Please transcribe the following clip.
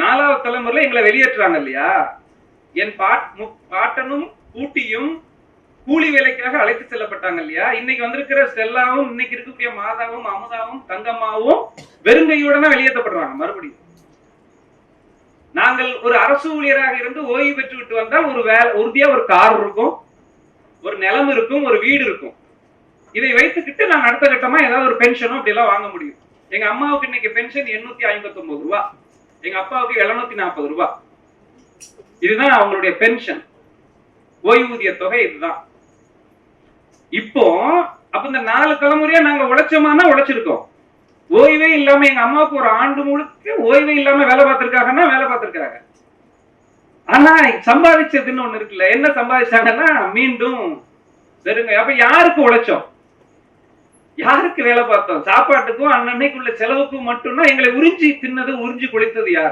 நாலாவது தலைமுறையில எங்களை வெளியேற்றுறாங்க இல்லையா? என் பாட் பாட்டனும் கூட்டியும் கூலி வேலைக்காக அழைத்து செல்லப்பட்டாங்க இல்லையா? இன்னைக்கு வந்திருக்கிற ஸ்டெல்லாவும் இன்னைக்கு இருக்கக்கூடிய மாதாவும் அமுதாவும் தங்கம்மாவும் வெறுங்கையோட வெளியேற்றப்படுறாங்க மறுபடியும். நாங்கள் ஒரு அரசு ஊழியராக இருந்து ஓய்வு பெற்று விட்டு வந்தால் ஒரு வேலை உறுதியா ஒரு கார் இருக்கும் ஒரு நிலம் இருக்கும் ஒரு வீடு இருக்கும். இதை வைத்துக்கிட்டு நான் அடுத்த கட்டமா ஏதாவது ஒரு பென்ஷனும் அப்படி எல்லாம் வாங்க முடியும். எங்க அம்மாவுக்கு இன்னைக்கு பென்ஷன் எண்ணூத்தி ஐம்பத்தி ஒன்பது ரூபா. எங்க அப்பாவுக்கு எழுநூத்தி நாற்பது ரூபா. இதுதான் அவங்களுடைய பென்ஷன் ஓய்வூதிய தொகை இதுதான். இப்போ அப்ப இந்த நாலு தலைமுறையா நாங்க உழைச்சோமானா உழைச்சிருக்கோம். ஓய்வே இல்லாம எங்க அம்மாவுக்கு ஒரு ஆண்டு முழுக்க ஓய்வே இல்லாம வேலை பார்த்திருக்காங்கன்னா வேலை பார்த்திருக்காங்க ஆனா சம்பாதிச்சதுன்னு ஒண்ணு இருக்குல்ல. என்ன சம்பாதிச்சாங்கன்னா மீண்டும் வெறுங்க. அப்ப யாருக்கு உழைச்சோம்? யாருக்கு வேலை பார்த்தோம்? சாப்பாட்டுக்கும் அன்னன்னைக்குள்ள செலவுக்கும் மட்டும்னா எங்களை உறிஞ்சி தின்னது உறிஞ்சி குளித்தது யார்?